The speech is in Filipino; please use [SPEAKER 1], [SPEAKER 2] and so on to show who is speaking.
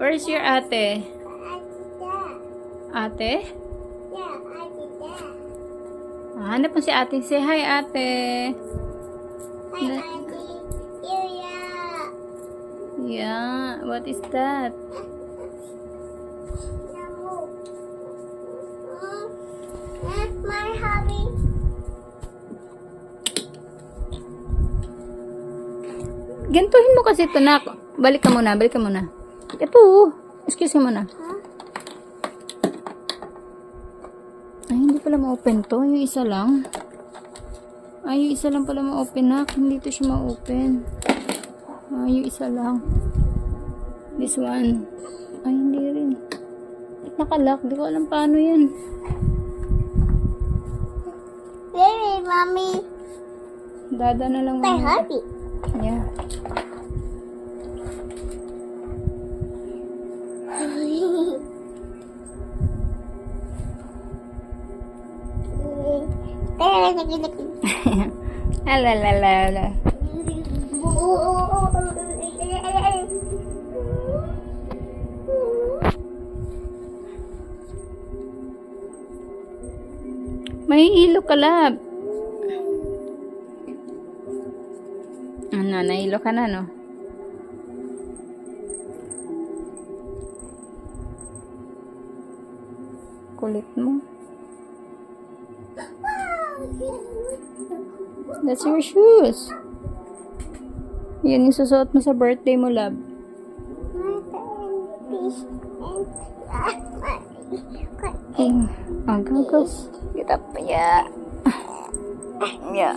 [SPEAKER 1] Where's your ate? Ate?
[SPEAKER 2] Yeah, that.
[SPEAKER 1] Ah, hanap mo si ate. Say hi, ate.
[SPEAKER 2] Hi, Auntie. Ilya.
[SPEAKER 1] Yeah, what is that?
[SPEAKER 2] My hobby.
[SPEAKER 1] Gantuhin mo kasi ito na. Balik ka muna, balik ka muna. Ito, excuse me muna.
[SPEAKER 2] Huh?
[SPEAKER 1] Ay, hindi pala ma-open to. Yung isa lang. Ay, yung isa lang pala ma-open na. Hindi to siya ma-open. Ay, yung isa lang. This one. Ay, hindi rin. Nakalock. Di ko alam paano yan.
[SPEAKER 2] Baby, mommy.
[SPEAKER 1] Dada na lang. Muna.
[SPEAKER 2] hobby.
[SPEAKER 1] Yeah. Alalalala. May ilo ka, lab. Ano, nahilo ka na, no? Kulit mo. That's your shoes. Yan yung susuot mo sa birthday mo. King. Ang gagas. Get up. Yeah. Yeah.